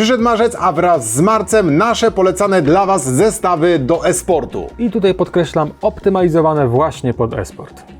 Przyszedł marzec, a wraz z marcem nasze polecane dla Was zestawy do e-sportu. I tutaj podkreślam, optymalizowane właśnie pod esport.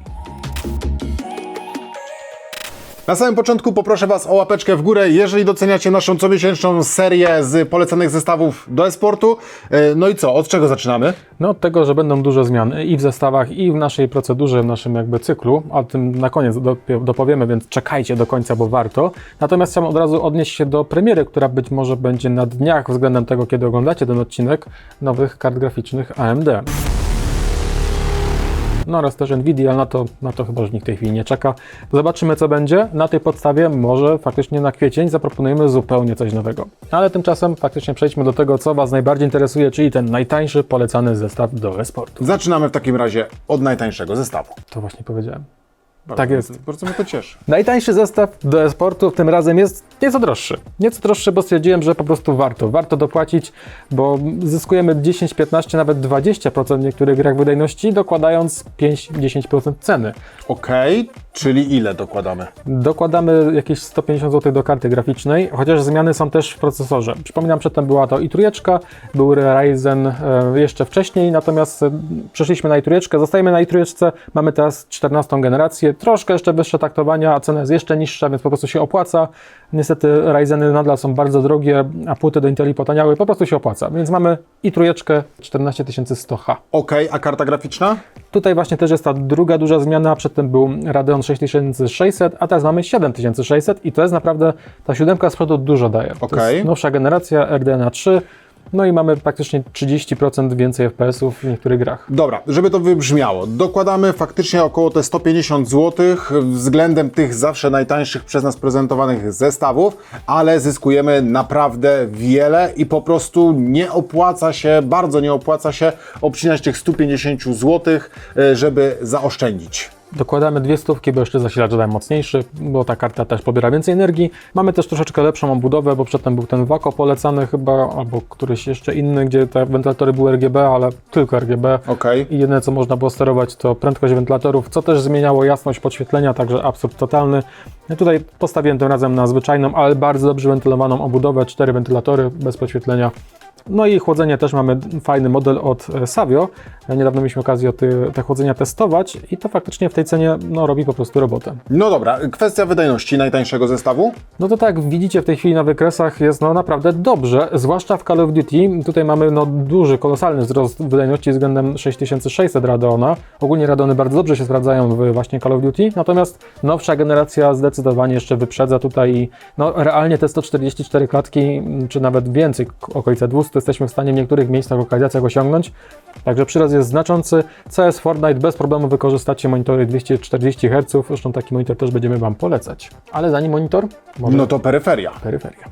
Na samym początku poproszę Was o łapeczkę w górę, jeżeli doceniacie naszą comiesięczną serię z polecanych zestawów do e-sportu. E, No i co, od czego zaczynamy? No od tego, że będą duże zmiany i w zestawach, i w naszej procedurze, w naszym jakby cyklu. O tym na koniec dopowiemy, więc czekajcie do końca, bo warto. Natomiast chciałem od razu odnieść się do premiery, która być może będzie na dniach względem tego, kiedy oglądacie ten odcinek, nowych kart graficznych AMD. No oraz też Nvidia, ale na to, na to chyba już nikt w tej chwili nie czeka. Zobaczymy co będzie. Na tej podstawie może faktycznie na kwiecień zaproponujemy zupełnie coś nowego. Ale tymczasem faktycznie przejdźmy do tego, co Was najbardziej interesuje, czyli ten najtańszy polecany zestaw do e-sportu. Zaczynamy w takim razie od najtańszego zestawu. To właśnie powiedziałem. Bardzo Tak jest. Bardzo mnie to cieszy. Najtańszy zestaw do e-sportu tym razem jest nieco droższy. Nieco droższy, bo stwierdziłem, że po prostu warto. Warto dopłacić, bo zyskujemy 10, 15, nawet 20% w niektórych grach wydajności, dokładając 5-10% ceny. Okej, czyli ile dokładamy? Dokładamy jakieś 150 zł do karty graficznej, chociaż zmiany są też w procesorze. Przypominam, przedtem była to i trójeczka, był Ryzen e, jeszcze wcześniej, natomiast e, przeszliśmy na i trójeczkę, zostajemy na i trójeczce, mamy teraz 14 generację, troszkę jeszcze wyższe taktowania, a cena jest jeszcze niższa, więc po prostu się opłaca. Niestety Ryzeny nadal są bardzo drogie, a płyty do Inteli potaniały, po prostu się opłaca. Więc mamy i trójeczkę 14100H. Okej, a karta graficzna? Tutaj właśnie też jest ta druga duża zmiana. Przedtem był Radeon 6600, a teraz mamy 7600 i to jest naprawdę, ta siódemka z przodu dużo daje. To Okej. jest nowsza generacja RDNA 3, no i mamy praktycznie 30% więcej FPS-ów w niektórych grach. Dobra, żeby to wybrzmiało, dokładamy faktycznie około te 150 zł względem tych zawsze najtańszych przez nas prezentowanych zestawów, ale zyskujemy naprawdę wiele i po prostu nie opłaca się, bardzo nie opłaca się obcinać tych 150 zł, e, żeby zaoszczędzić. Dokładamy dwie stówki, bo jeszcze zasilacz daje mocniejszy, bo ta karta też pobiera więcej energii. Mamy też troszeczkę lepszą obudowę, bo przedtem był ten Wako polecany chyba, albo któryś jeszcze inny, gdzie te wentylatory były RGB, ale tylko RGB. Okej. I jedyne co można było sterować to prędkość wentylatorów, co też zmieniało jasność podświetlenia, także absurd totalny. Ja tutaj postawiłem tym razem na zwyczajną, ale bardzo dobrze wentylowaną obudowę, cztery wentylatory bez podświetlenia. No i chłodzenie też mamy fajny model od e, Savio. Niedawno mieliśmy okazję te chłodzenia testować i to faktycznie w tej cenie no, robi po prostu robotę. No dobra, kwestia wydajności najtańszego zestawu. No to tak, widzicie w tej chwili na wykresach jest no naprawdę dobrze, zwłaszcza w Call of Duty. Tutaj mamy no duży, kolosalny wzrost wydajności względem 6600 Radeona. Ogólnie Radeony bardzo dobrze się sprawdzają w właśnie Call of Duty, natomiast nowsza generacja zdecydowanie jeszcze wyprzedza tutaj i no realnie te 144 klatki, czy nawet więcej, okolice 200 jesteśmy w stanie w niektórych miejscach, lokalizacjach osiągnąć. Także przyrost jest znaczący. CS Fortnite bez problemu wykorzystacie monitory 240 Hz, zresztą taki monitor też będziemy Wam polecać. Ale zanim monitor, może No to peryferia. peryferia.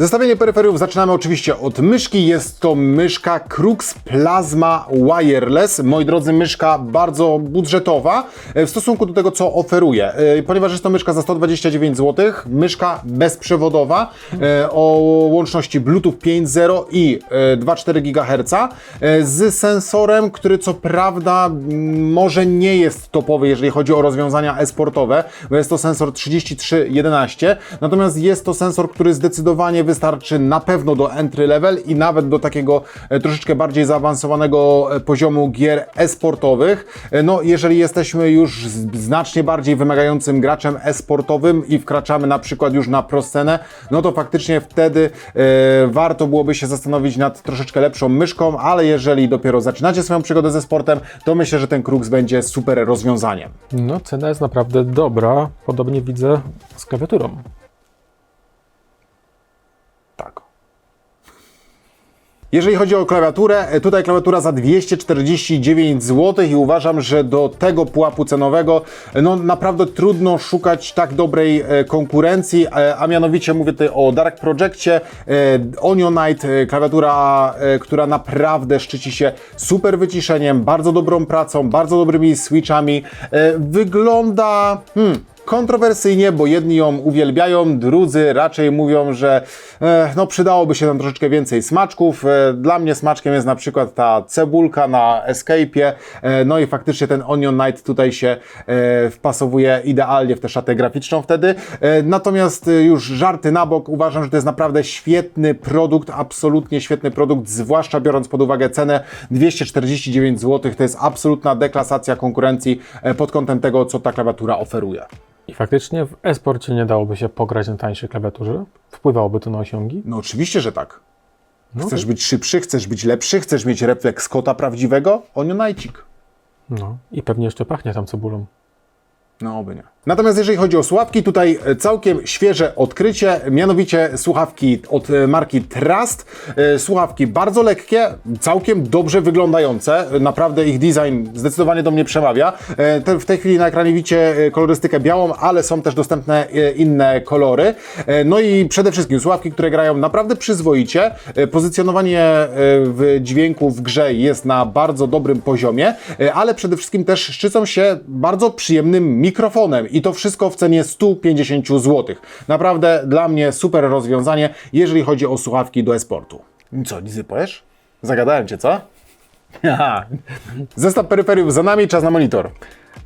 Zestawienie peryferiów zaczynamy oczywiście od myszki. Jest to myszka Crux Plasma Wireless. Moi drodzy, myszka bardzo budżetowa e, w stosunku do tego, co oferuje. E, Ponieważ jest to myszka za 129 zł, myszka bezprzewodowa e, o łączności Bluetooth 5.0 i e, 2,4 GHz z sensorem, który co prawda mm, może nie jest topowy, jeżeli chodzi o rozwiązania e-sportowe, bo jest to sensor 3311, natomiast jest to sensor, który zdecydowanie wystarczy na pewno do entry level i nawet do takiego e, troszeczkę bardziej zaawansowanego e, poziomu gier e-sportowych. E, No, jeżeli jesteśmy już znacznie bardziej wymagającym graczem e-sportowym i wkraczamy na przykład już na proscenę, no to faktycznie wtedy warto byłoby się zastanowić nad troszeczkę lepszą myszką, ale jeżeli dopiero zaczynacie swoją przygodę ze sportem, to myślę, że ten Crux będzie super rozwiązaniem. No, cena jest naprawdę dobra. Podobnie widzę z klawiaturą. Jeżeli chodzi o klawiaturę, e, tutaj klawiatura za 249 zł i uważam, że do tego pułapu cenowego e, no naprawdę trudno szukać tak dobrej e, konkurencji, a mianowicie mówię tutaj o Dark Projectie, Onionite, klawiatura, która naprawdę szczyci się super wyciszeniem, bardzo dobrą pracą, bardzo dobrymi switchami, wygląda... Hmm, kontrowersyjnie, bo jedni ją uwielbiają, drudzy raczej mówią, że e, no, przydałoby się tam troszeczkę więcej smaczków. E, dla mnie smaczkiem jest na przykład ta cebulka na Escape'ie, e, no i faktycznie ten Onion Night tutaj się e, wpasowuje idealnie w tę szatę graficzną wtedy. E, natomiast e, już żarty na bok, uważam, że to jest naprawdę świetny produkt, absolutnie świetny produkt, zwłaszcza biorąc pod uwagę cenę 249 zł. To jest absolutna deklasacja konkurencji e, pod kątem tego, co ta klawiatura oferuje. I faktycznie w e-sporcie nie dałoby się pograć na tańszej klawiaturze? Wpływałoby to na osiągi? No oczywiście, że tak. Chcesz być szybszy, chcesz być lepszy, chcesz mieć refleks kota prawdziwego? Onionajcik. No. I pewnie jeszcze pachnie tam cebulą. No, oby nie. Natomiast jeżeli chodzi o słuchawki, tutaj całkiem świeże odkrycie, mianowicie słuchawki od e, marki Trust. E, Słuchawki bardzo lekkie, całkiem dobrze wyglądające. Naprawdę ich design zdecydowanie do mnie przemawia. E, W tej chwili na ekranie widzicie kolorystykę białą, ale są też dostępne inne kolory. No i przede wszystkim słuchawki, które grają naprawdę przyzwoicie. Pozycjonowanie w dźwięku w grze jest na bardzo dobrym poziomie, ale przede wszystkim też szczycą się bardzo przyjemnym mikrofonem i to wszystko w cenie 150 zł. Naprawdę dla mnie super rozwiązanie, jeżeli chodzi o słuchawki do e-sportu. Co, Lizy, powiesz? Zagadałem Cię, co? Zestaw peryferiów za nami, czas na monitor.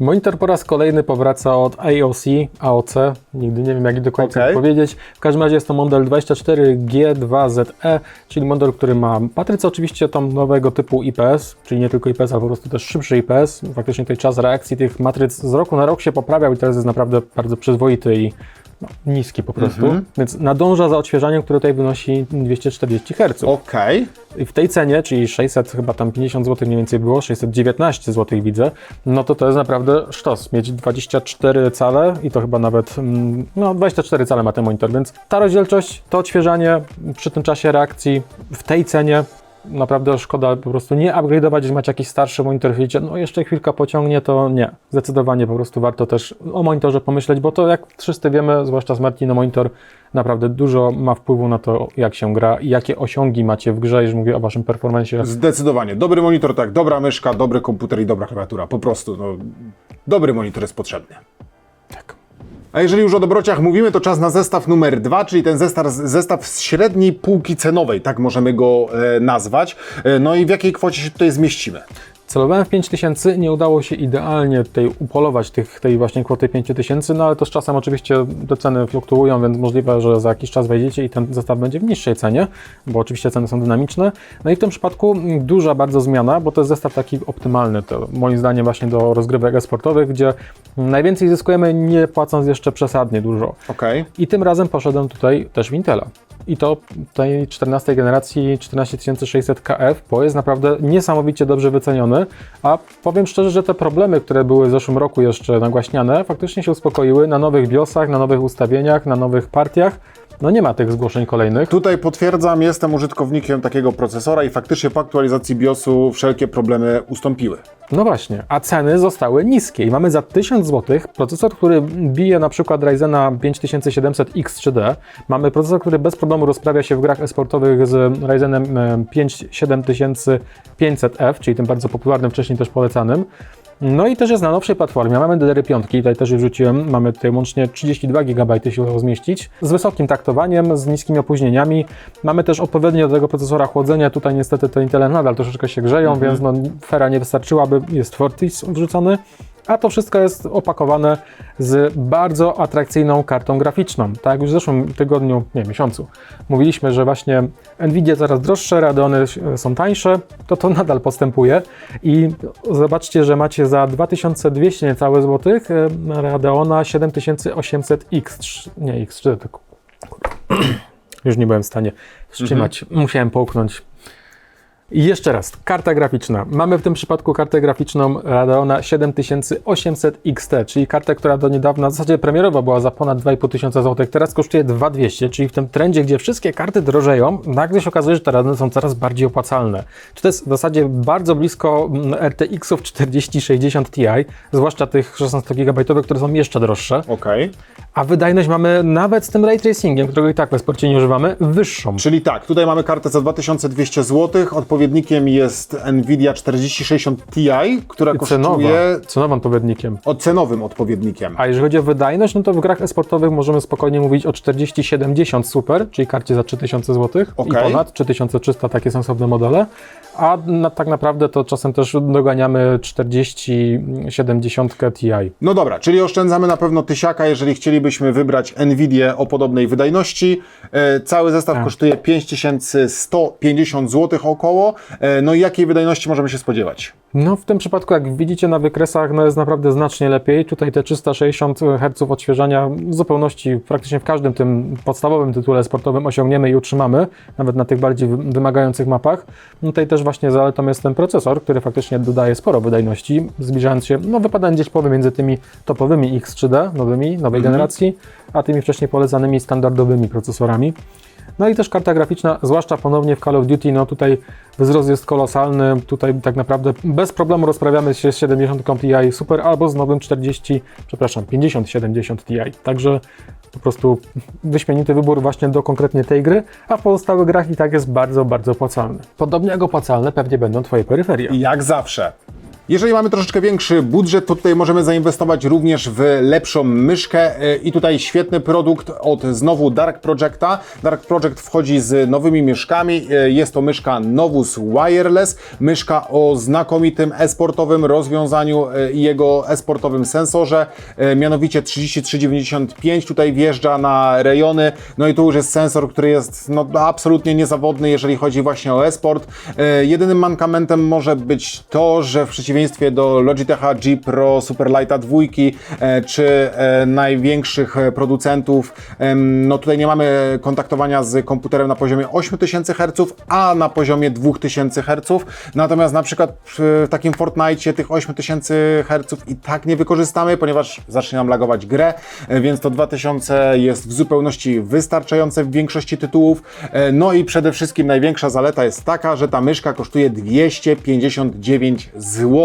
Monitor po raz kolejny powraca od AOC, AOC, nigdy nie wiem jak do końca Okej. powiedzieć. W każdym razie jest to model 24G2ZE, E, czyli model, który ma matrycę oczywiście tam nowego typu IPS, czyli nie tylko IPS, ale po prostu też szybszy IPS. Faktycznie tutaj czas reakcji tych matryc z roku na rok się poprawiał i teraz jest naprawdę bardzo przyzwoity i no, niski po prostu. Więc nadąża za odświeżaniem, które tutaj wynosi 240 Hz. Okej. I w tej cenie, czyli 600 chyba tam 50 zł mniej więcej było, 619 zł widzę, no to to jest naprawdę sztos. Mieć 24 cale i to chyba nawet, mm, no 24 cale ma ten monitor, więc ta rozdzielczość, to odświeżanie przy tym czasie reakcji w tej cenie naprawdę szkoda po prostu nie upgrade'ować, że macie jakiś starszy monitor, wiecie, no jeszcze chwilkę pociągnie, to nie. Zdecydowanie po prostu warto też o monitorze pomyśleć, bo to jak wszyscy wiemy, zwłaszcza z Martino monitor, naprawdę dużo ma wpływu na to, jak się gra i jakie osiągi macie w grze, jeżeli mówię o waszym performanceie. Zdecydowanie. Dobry monitor, tak, dobra myszka, dobry komputer i dobra klawiatura. Po prostu, no, dobry monitor jest potrzebny. A jeżeli już o dobrociach mówimy, to czas na zestaw numer dwa, czyli ten zestaw, zestaw z średniej półki cenowej, tak możemy go e, nazwać. E, no i w jakiej kwocie się tutaj zmieścimy? Celowałem w 5000, nie udało się idealnie tutaj upolować tych, tej właśnie kwoty 5000, no ale to z czasem oczywiście te ceny fluktuują, więc możliwe, że za jakiś czas wejdziecie i ten zestaw będzie w niższej cenie, bo oczywiście ceny są dynamiczne. No i w tym przypadku duża bardzo zmiana, bo to jest zestaw taki optymalny, to moim zdaniem właśnie do rozgrywek e-sportowych, gdzie najwięcej zyskujemy nie płacąc jeszcze przesadnie dużo. Okej. I tym razem poszedłem tutaj też w Intela. I to tej 14 generacji 14600 KF, bo jest naprawdę niesamowicie dobrze wyceniony. A powiem szczerze, że te problemy, które były w zeszłym roku jeszcze nagłaśniane, faktycznie się uspokoiły na nowych BIOSach, na nowych ustawieniach, na nowych partiach. No nie ma tych zgłoszeń kolejnych. Tutaj potwierdzam, jestem użytkownikiem takiego procesora i faktycznie po aktualizacji BIOSu wszelkie problemy ustąpiły. No właśnie, a ceny zostały niskie i mamy za 1000 zł procesor, który bije na przykład Ryzena 5700 X3D. Mamy procesor, który bez problemu rozprawia się w grach esportowych z Ryzenem e, 5 7500F, czyli tym bardzo popularnym, wcześniej też polecanym. No i też jest na nowszej platformie. Mamy DDR5, tutaj też już wrzuciłem. Mamy tutaj łącznie 32 GB się udało zmieścić. Z wysokim taktowaniem, z niskimi opóźnieniami. Mamy też odpowiednio do tego procesora chłodzenie. Tutaj niestety te Intele nadal troszeczkę się grzeją, więc no, fera nie wystarczyłaby. Jest Fortis wrzucony. A to wszystko jest opakowane z bardzo atrakcyjną kartą graficzną. Tak jak już w zeszłym tygodniu, nie miesiącu, mówiliśmy, że właśnie Nvidia coraz droższe, Radeony są tańsze, to to nadal postępuje. I zobaczcie, że macie za 2200 niecałe złotych e, Radeona 7800X3, nie X3, tylko już nie byłem w stanie wstrzymać, musiałem połknąć. I jeszcze raz, karta graficzna. Mamy w tym przypadku kartę graficzną Radeona 7800 XT, czyli kartę, która do niedawna, w zasadzie premierowa była za ponad 2500 zł, teraz kosztuje 2200, czyli w tym trendzie, gdzie wszystkie karty drożeją, nagle się okazuje, że te Radeony są coraz bardziej opłacalne. Czy to jest w zasadzie bardzo blisko mm, RTX-ów 4060 Ti, zwłaszcza tych 16 GB, które są jeszcze droższe, Okej. a wydajność mamy nawet z tym ray tracingiem, którego i tak w sporcie nie używamy, wyższą. Czyli tak, tutaj mamy kartę za 2200 zł, odpowiednikiem jest Nvidia 4060 Ti, która I kosztuje... cenowa, cenowym odpowiednikiem. O cenowym odpowiednikiem. A jeżeli chodzi o wydajność, no to w grach esportowych możemy spokojnie mówić o 4070 Super, czyli karcie za 3000 zł i Okej. ponad, 3300 takie sensowne modele, a na, tak naprawdę to czasem też doganiamy 4070 Ti. No dobra, czyli oszczędzamy na pewno tysiaka, jeżeli chcielibyśmy wybrać Nvidię o podobnej wydajności. E, cały zestaw Tak. kosztuje 5150 zł około. E, no i jakiej wydajności możemy się spodziewać? No w tym przypadku, jak widzicie na wykresach, no jest naprawdę znacznie lepiej. Tutaj te 360 Hz odświeżania w zupełności praktycznie w każdym tym podstawowym tytule sportowym osiągniemy i utrzymamy, nawet na tych bardziej wy- wymagających mapach. No Tutaj też właśnie zaletą jest ten procesor, który faktycznie dodaje sporo wydajności, zbliżając się, no wypadając gdzieś pomiędzy tymi topowymi X3D, nowymi, nowej generacji, a tymi wcześniej polecanymi standardowymi procesorami. No i też karta graficzna, zwłaszcza ponownie w Call of Duty, no tutaj wzrost jest kolosalny. Tutaj tak naprawdę bez problemu rozprawiamy się z 70 Ti Super albo z nowym 40, przepraszam, 5070 Ti. Także po prostu wyśmienity wybór właśnie do konkretnie tej gry, a w pozostałych grach i tak jest bardzo, bardzo opłacalny. Podobnie jak opłacalne pewnie będą Twoje peryferie. Jak zawsze. Jeżeli mamy troszeczkę większy budżet, to tutaj możemy zainwestować również w lepszą myszkę i tutaj świetny produkt od znowu Dark Projecta. Dark Project wchodzi z nowymi myszkami. E, Jest to myszka Novus Wireless, myszka o znakomitym esportowym rozwiązaniu e, i jego esportowym sensorze, e, mianowicie 3395 tutaj wjeżdża na rejony, no i tu już jest sensor, który jest no, absolutnie niezawodny, jeżeli chodzi właśnie o esport. Jedynym mankamentem może być to, że w przeciwieństwie do Logitecha G Pro Superlighta 2 e, czy e, największych e, producentów, no tutaj nie mamy kontaktowania z komputerem na poziomie 8000 Hz, a na poziomie 2000 Hz. Natomiast na przykład w takim Fortnite tych 8000 Hz i tak nie wykorzystamy, ponieważ zacznie nam lagować grę, więc to 2000 jest w zupełności wystarczające w większości tytułów. No i przede wszystkim największa zaleta jest taka, że ta myszka kosztuje 259 zł.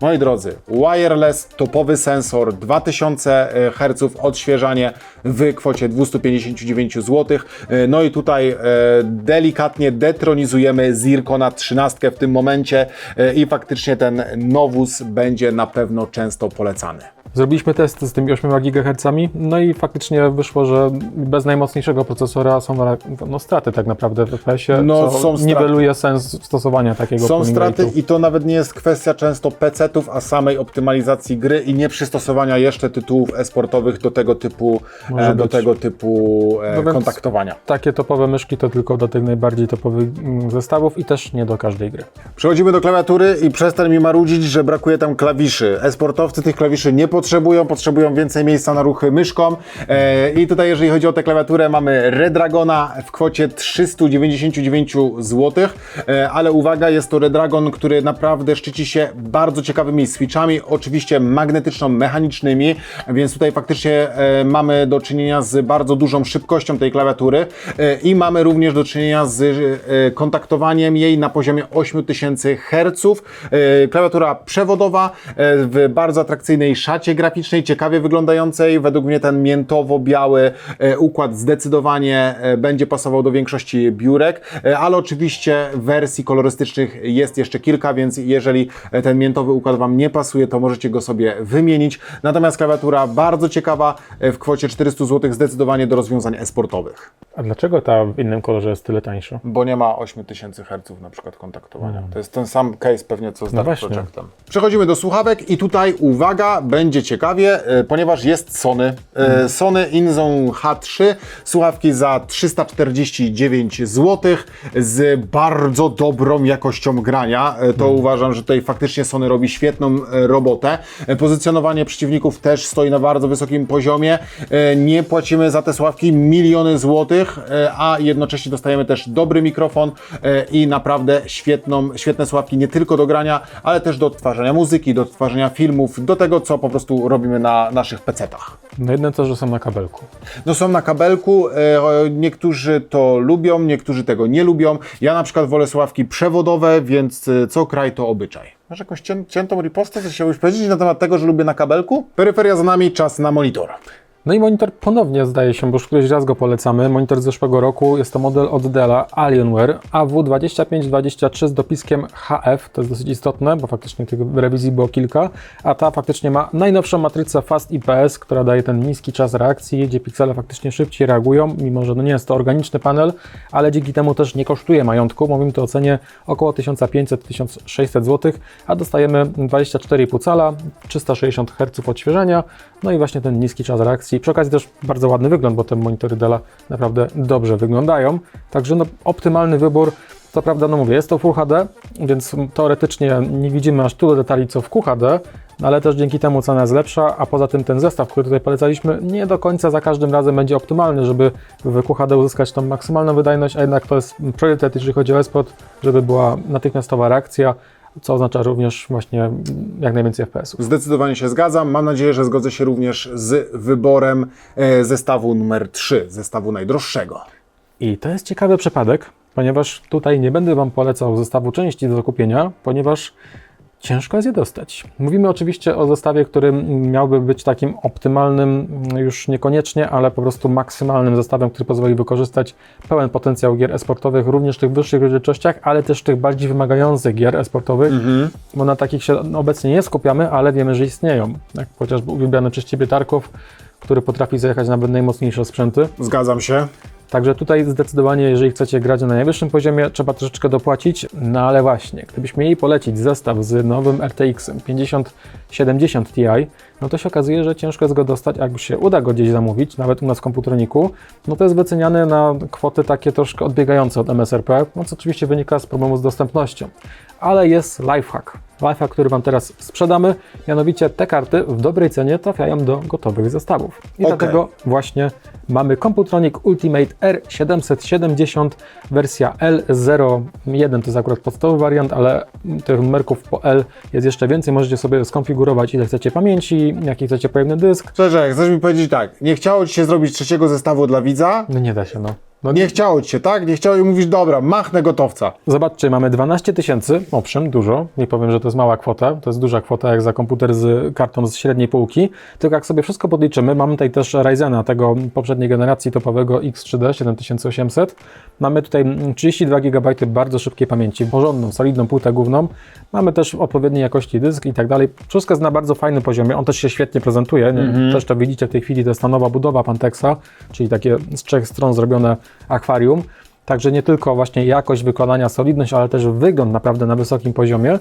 Moi drodzy, wireless, topowy sensor, 2000 Hz odświeżanie w kwocie 259 zł. E, No i tutaj e, delikatnie detronizujemy Zircona 13 w tym momencie e, i faktycznie ten Novus będzie na pewno często polecany. Zrobiliśmy test z tymi 8 GHz, no i faktycznie wyszło, że bez najmocniejszego procesora są no, straty tak naprawdę w FPS-ie, No, co są straty. niweluje sens stosowania takiego Są straty i to nawet nie jest kwestia często PC-ów, a samej optymalizacji gry i nieprzystosowania jeszcze tytułów e-sportowych do tego typu, Może e, do być. tego typu No kontaktowania. Takie topowe myszki to tylko do tych najbardziej topowych mm, zestawów i też nie do każdej gry. Przechodzimy do klawiatury i przestań mi marudzić, że brakuje tam klawiszy. E-sportowcy tych klawiszy nie potrzebują, potrzebują więcej miejsca na ruchy myszką. E, I tutaj, jeżeli chodzi o tę klawiaturę, mamy Redragona w kwocie 399 zł. Ale uwaga, jest to Redragon, który naprawdę szczyci się bardzo ciekawymi switchami, oczywiście magnetyczno-mechanicznymi, więc tutaj faktycznie e, mamy do czynienia z bardzo dużą szybkością tej klawiatury e, i mamy również do czynienia z e, kontaktowaniem jej na poziomie 8000 Hz. Klawiatura przewodowa w bardzo atrakcyjnej szacie graficznej, ciekawie wyglądającej. Według mnie ten miętowo-biały układ zdecydowanie będzie pasował do większości biurek, ale oczywiście wersji kolorystycznych jest jeszcze kilka, więc jeżeli e, ten miętowy układ Wam nie pasuje, to możecie go sobie wymienić. Natomiast klawiatura bardzo ciekawa e, w kwocie 400 zł zdecydowanie do rozwiązań e-sportowych. A dlaczego ta w innym kolorze jest tyle tańsza? Bo nie ma 8000 Hz na przykład kontaktowania. To jest ten sam case pewnie co z No Dark. Projectem. Przechodzimy do słuchawek i tutaj uwaga, będzie ciekawie, e, ponieważ jest Sony. E, Sony InZone H3, słuchawki za 349 zł z bardzo dobrą jakością grania. To uważam, że tutaj faktycznie Sony robi świetną e, robotę. E, Pozycjonowanie przeciwników też stoi na bardzo wysokim poziomie. E, Nie płacimy za te słuchawki miliony złotych, a jednocześnie dostajemy też dobry mikrofon i naprawdę świetną, świetne słuchawki nie tylko do grania, ale też do odtwarzania muzyki, do odtwarzania filmów, do tego, co po prostu robimy na naszych pecetach. No jedno to, że są na kabelku. No są na kabelku, niektórzy to lubią, niektórzy tego nie lubią. Ja na przykład wolę słuchawki przewodowe, więc co kraj to obyczaj. Masz jakąś cię, ciętą ripostę, co chciałbyś powiedzieć na temat tego, że lubię na kabelku? Peryferia za nami, czas na monitor. No i monitor ponownie zdaje się, bo już któryś raz go polecamy. Monitor z zeszłego roku jest to model od Della Alienware AW2523 z dopiskiem HF. To jest dosyć istotne, bo faktycznie tych rewizji było kilka. A ta faktycznie ma najnowszą matrycę Fast IPS, która daje ten niski czas reakcji, gdzie piksele faktycznie szybciej reagują, mimo że no nie jest to organiczny panel, ale dzięki temu też nie kosztuje majątku. Mówimy tu o cenie około 1500-1600 zł, a dostajemy 24,5 cala, 360 Hz odświeżenia, no i właśnie ten niski czas reakcji. Przy okazji też bardzo ładny wygląd, bo te monitory Della naprawdę dobrze wyglądają. Także no, optymalny wybór. Co prawda, no mówię, jest to Full HD, więc teoretycznie nie widzimy aż tyle detali co w QHD, no ale też dzięki temu cena jest lepsza, a poza tym ten zestaw, który tutaj polecaliśmy, nie do końca za każdym razem będzie optymalny, żeby w QHD uzyskać tą maksymalną wydajność, a jednak to jest priorytet, jeżeli chodzi o esport, żeby była natychmiastowa reakcja, co oznacza również właśnie jak najwięcej FPS-ów. Zdecydowanie się zgadzam. Mam nadzieję, że zgodzę się również z wyborem e, zestawu numer 3, zestawu najdroższego. I to jest ciekawy przypadek, ponieważ tutaj nie będę Wam polecał zestawu części do zakupienia, ponieważ ciężko jest je dostać. Mówimy oczywiście o zestawie, który miałby być takim optymalnym, już niekoniecznie, ale po prostu maksymalnym zestawem, który pozwoli wykorzystać pełen potencjał gier esportowych, również w tych wyższych rozdzielczościach, ale też tych bardziej wymagających gier esportowych, bo na takich się obecnie nie skupiamy, ale wiemy, że istnieją. Jak chociażby uwielbiany przez Ciebie Tarkov, który potrafi zajechać nawet najmocniejsze sprzęty. Zgadzam się. Także tutaj zdecydowanie, jeżeli chcecie grać na najwyższym poziomie, trzeba troszeczkę dopłacić. No ale właśnie, gdybyśmy mieli polecić zestaw z nowym RTX-em 5070 Ti, no to się okazuje, że ciężko jest go dostać, a jak się uda go gdzieś zamówić, nawet u nas w komputerniku, no to jest wyceniany na kwoty takie troszkę odbiegające od MSRP, no co oczywiście wynika z problemu z dostępnością. Ale jest lifehack. Lifehack, który Wam teraz sprzedamy, mianowicie te karty w dobrej cenie trafiają do gotowych zestawów. I Okej. dlatego właśnie mamy Computronic Ultimate R770 wersja L01, to jest akurat podstawowy wariant, ale tych numerków po L jest jeszcze więcej, możecie sobie skonfigurować ile chcecie pamięci, jaki chcecie pojemny dysk. Szczerze, chcesz mi powiedzieć tak, nie chciało Ci się zrobić trzeciego zestawu dla widza? No nie da się, no. No Nie chciało Ci się, tak? Nie chciało i mówisz, dobra, machnę gotowca. Zobaczcie, mamy 12 tysięcy, owszem, dużo, nie powiem, że to jest mała kwota, to jest duża kwota jak za komputer z kartą z średniej półki, tylko jak sobie wszystko podliczymy, mamy tutaj też Ryzena, tego poprzedniej generacji topowego X3D 7800, mamy tutaj 32 GB bardzo szybkiej pamięci, porządną, solidną płytę główną, mamy też odpowiedniej jakości dysk i tak dalej, wszystko jest na bardzo fajnym poziomie, on też się świetnie prezentuje, nie? też to widzicie w tej chwili, to jest ta nowa budowa Pantexa, czyli takie z trzech stron zrobione akwarium, Także nie tylko właśnie jakość wykonania, solidność, ale też wygląd naprawdę na wysokim poziomie.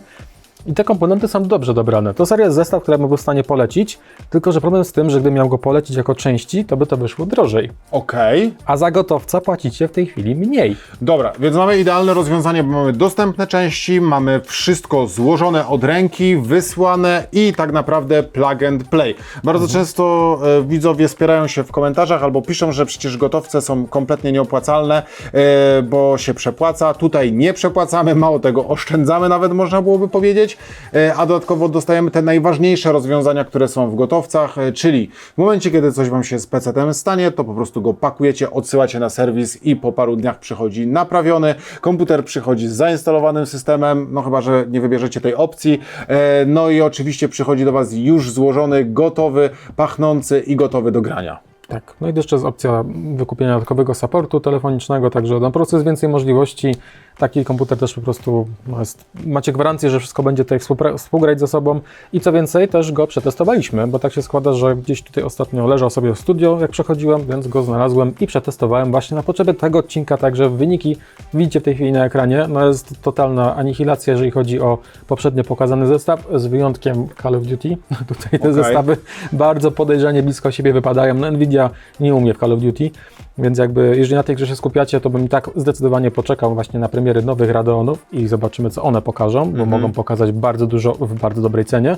I te komponenty są dobrze dobrane. To seria jest zestaw, który bym w stanie polecić, tylko że problem z tym, że gdybym miał go polecić jako części, to by to wyszło drożej. Okej. A za gotowca płacicie w tej chwili mniej. Dobra, więc mamy idealne rozwiązanie, bo mamy dostępne części, mamy wszystko złożone od ręki, wysłane i tak naprawdę plug and play. Bardzo często e, widzowie spierają się w komentarzach albo piszą, że przecież gotowce są kompletnie nieopłacalne, e, bo się przepłaca. Tutaj nie przepłacamy, mało tego oszczędzamy nawet można byłoby powiedzieć, e, a dodatkowo dostajemy te najważniejsze rozwiązania, które są w gotowcach, e, czyli w momencie, kiedy coś Wam się z PC-tem stanie, to po prostu go pakujecie, odsyłacie na serwis i po paru dniach przychodzi naprawiony. Komputer przychodzi z zainstalowanym systemem, no chyba, że nie wybierzecie tej opcji. E, No i oczywiście przychodzi do Was już złożony, gotowy, pachnący i gotowy do grania. Tak. No i jeszcze jest opcja wykupienia dodatkowego supportu telefonicznego, także na prostu jest więcej możliwości. Taki komputer też po prostu no jest, macie gwarancję, że wszystko będzie tutaj współgrać ze sobą i co więcej, też go przetestowaliśmy, bo tak się składa, że gdzieś tutaj ostatnio leżał sobie w studio, jak przechodziłem, więc go znalazłem i przetestowałem właśnie na potrzeby tego odcinka, także wyniki widzicie w tej chwili na ekranie. No jest totalna anihilacja, jeżeli chodzi o poprzednio pokazany zestaw, z wyjątkiem Call of Duty. Tutaj te Okej. zestawy bardzo podejrzanie blisko siebie wypadają. No, Nvidia nie umie w Call of Duty, więc jakby jeżeli na tej grze się skupiacie, to bym tak zdecydowanie poczekał właśnie na premiery nowych Radeonów i zobaczymy, co one pokażą, bo mogą pokazać bardzo dużo w bardzo dobrej cenie,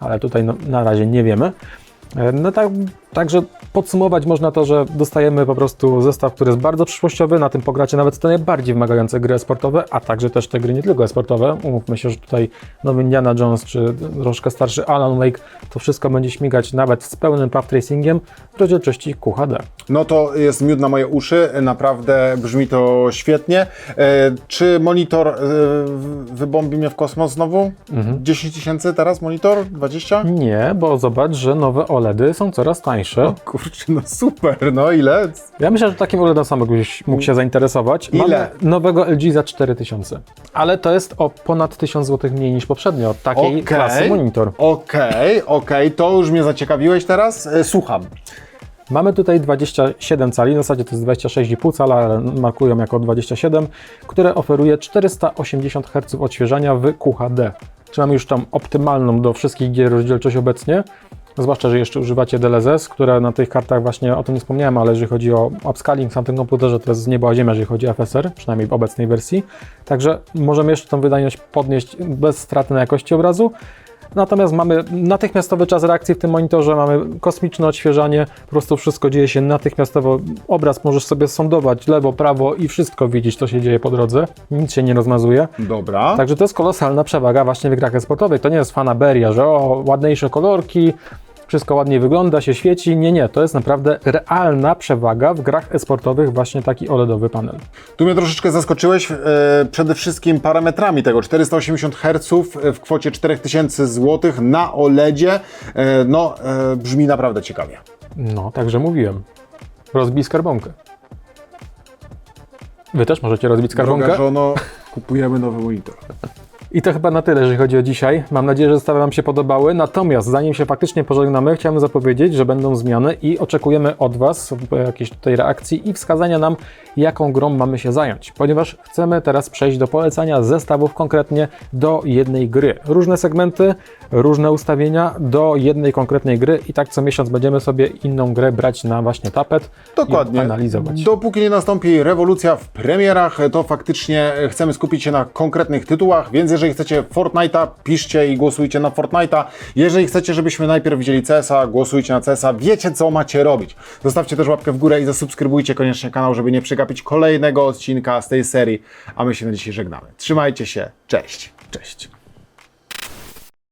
ale tutaj no, na razie nie wiemy. E, No tak, także podsumować można to, że dostajemy po prostu zestaw, który jest bardzo przyszłościowy, na tym pogracie nawet te najbardziej wymagające gry sportowe, a także też te gry nie tylko sportowe. Umówmy się, że tutaj nowy Indiana Jones czy troszkę starszy Alan Wake, to wszystko będzie śmigać nawet z pełnym path tracingiem w rozdzielczości QHD. No to jest miód na moje uszy, naprawdę brzmi to świetnie. E, czy monitor e, wybombi mnie w kosmos znowu? 10 tysięcy teraz monitor? 20? Nie, bo zobacz, że nowe OLED OLEDy są coraz tańsze. Kurczę, no super, no ile? Ja myślę, że takim OLEDem sam mógłbyś mógł się zainteresować. Ile? Mamy nowego LG za 4000. Ale to jest o ponad 1000 zł mniej niż poprzednio. Takiej Okej. klasy monitor. Okej, okej, to już mnie zaciekawiłeś teraz. E, Słucham. Mamy tutaj 27 cali, w zasadzie to jest 26,5 cala, ale markują jako 27, które oferuje 480 Hz odświeżania w QHD. Czy mamy już tam optymalną do wszystkich gier rozdzielczość obecnie? Zwłaszcza, że jeszcze używacie DLSS, które na tych kartach właśnie o tym nie wspomniałem, ale jeżeli chodzi o upscaling w tamtym komputerze, to jest z nieba ziemia, jeżeli chodzi o FSR, przynajmniej w obecnej wersji. Także możemy jeszcze tą wydajność podnieść bez straty na jakości obrazu. Natomiast mamy natychmiastowy czas reakcji w tym monitorze, mamy kosmiczne odświeżanie, po prostu wszystko dzieje się natychmiastowo. Obraz możesz sobie sądować lewo, prawo i wszystko widzieć, co się dzieje po drodze. Nic się nie rozmazuje. Dobra. Także to jest kolosalna przewaga właśnie w grach sportowych. To nie jest fanaberia, że o, ładniejsze kolorki, wszystko ładniej wygląda, się świeci. Nie, nie, to jest naprawdę realna przewaga w grach esportowych, właśnie taki OLEDowy panel. Tu mnie troszeczkę zaskoczyłeś e, przede wszystkim parametrami tego. 480 Hz w kwocie 4000 zł na OLEDzie. E, no, e, brzmi naprawdę ciekawie. No, także mówiłem. Rozbij skarbonkę. Wy też możecie rozbić skarbonkę. Droga żono, kupujemy nowy monitor. I to chyba na tyle, jeżeli chodzi o dzisiaj. Mam nadzieję, że zestawy Wam się podobały. Natomiast zanim się faktycznie pożegnamy, chciałem zapowiedzieć, że będą zmiany i oczekujemy od Was e, jakiejś tutaj reakcji i wskazania nam, jaką grą mamy się zająć. Ponieważ chcemy teraz przejść do polecania zestawów konkretnie do jednej gry. Różne segmenty, różne ustawienia do jednej konkretnej gry i tak co miesiąc będziemy sobie inną grę brać na właśnie tapet Dokładnie. i analizować. Dopóki nie nastąpi rewolucja w premierach, to faktycznie chcemy skupić się na konkretnych tytułach, więc jeżeli chcecie Fortnite'a, piszcie i głosujcie na Fortnite'a. Jeżeli chcecie, żebyśmy najpierw widzieli CS-a, głosujcie na CS-a. Wiecie, co macie robić. Zostawcie też łapkę w górę i zasubskrybujcie koniecznie kanał, żeby nie przegapić kolejnego odcinka z tej serii. A my się na dzisiaj żegnamy. Trzymajcie się. Cześć. Cześć.